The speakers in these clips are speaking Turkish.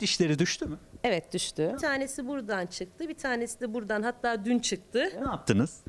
Dişleri düştü mü? Evet düştü. Bir tanesi buradan çıktı, bir tanesi de buradan hatta dün çıktı. Ne yaptınız?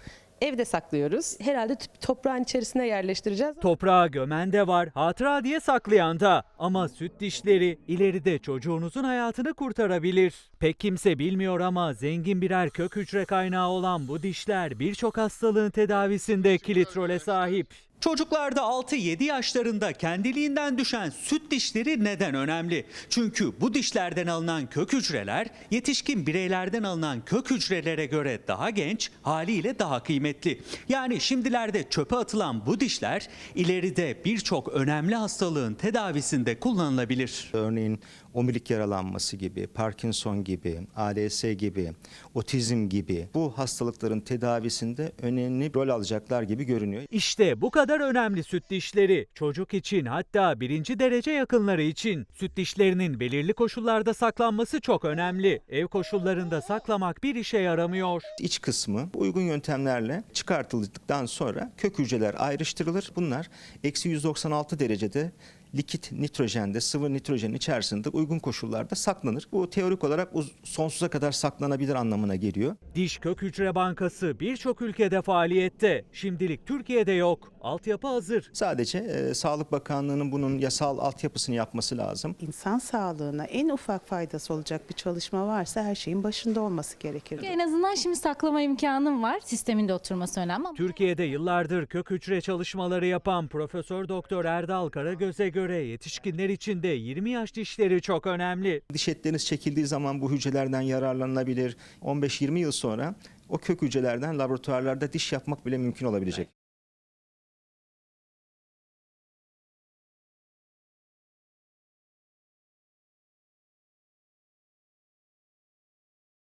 Evde saklıyoruz. Herhalde toprağın içerisine yerleştireceğiz. Toprağa gömen de var, hatıra diye saklayan da. Ama süt dişleri ileride çocuğunuzun hayatını kurtarabilir. Pek kimse bilmiyor ama zengin birer kök hücre kaynağı olan bu dişler birçok hastalığın tedavisinde kilit role sahip. Çocuklarda 6-7 yaşlarında kendiliğinden düşen süt dişleri neden önemli? Çünkü bu dişlerden alınan kök hücreler yetişkin bireylerden alınan kök hücrelere göre daha genç, haliyle daha kıymetli. Yani şimdilerde çöpe atılan bu dişler ileride birçok önemli hastalığın tedavisinde kullanılabilir. Örneğin omurilik yaralanması gibi, Parkinson gibi, ALS gibi, otizm gibi bu hastalıkların tedavisinde önemli rol alacaklar gibi görünüyor. İşte bu kadar önemli süt dişleri. Çocuk için hatta birinci derece yakınları için süt dişlerinin belirli koşullarda saklanması çok önemli. Ev koşullarında saklamak bir işe yaramıyor. İç kısmı uygun yöntemlerle çıkartıldıktan sonra kök hücreler ayrıştırılır. Bunlar eksi 196 derecede likit nitrojende, sıvı nitrojenin içerisinde uygun koşullarda saklanır. Bu teorik olarak uz- sonsuza kadar saklanabilir anlamına geliyor. Diş Kök Hücre Bankası birçok ülkede faaliyette. Şimdilik Türkiye'de yok. Altyapı hazır. Sadece e, Sağlık Bakanlığı'nın bunun yasal altyapısını yapması lazım. İnsan sağlığına en ufak faydası olacak bir çalışma varsa her şeyin başında olması gerekir. En azından şimdi saklama imkanım var. Sistemin de oturması önemli ama Türkiye'de yıllardır kök hücre çalışmaları yapan Profesör Doktor Erdal Karagöz'e göre yetişkinler için de 20 yaş dişleri çok önemli. Diş etleriniz çekildiği zaman bu hücrelerden yararlanılabilir. 15-20 yıl sonra o kök hücrelerden laboratuvarlarda diş yapmak bile mümkün olabilecek.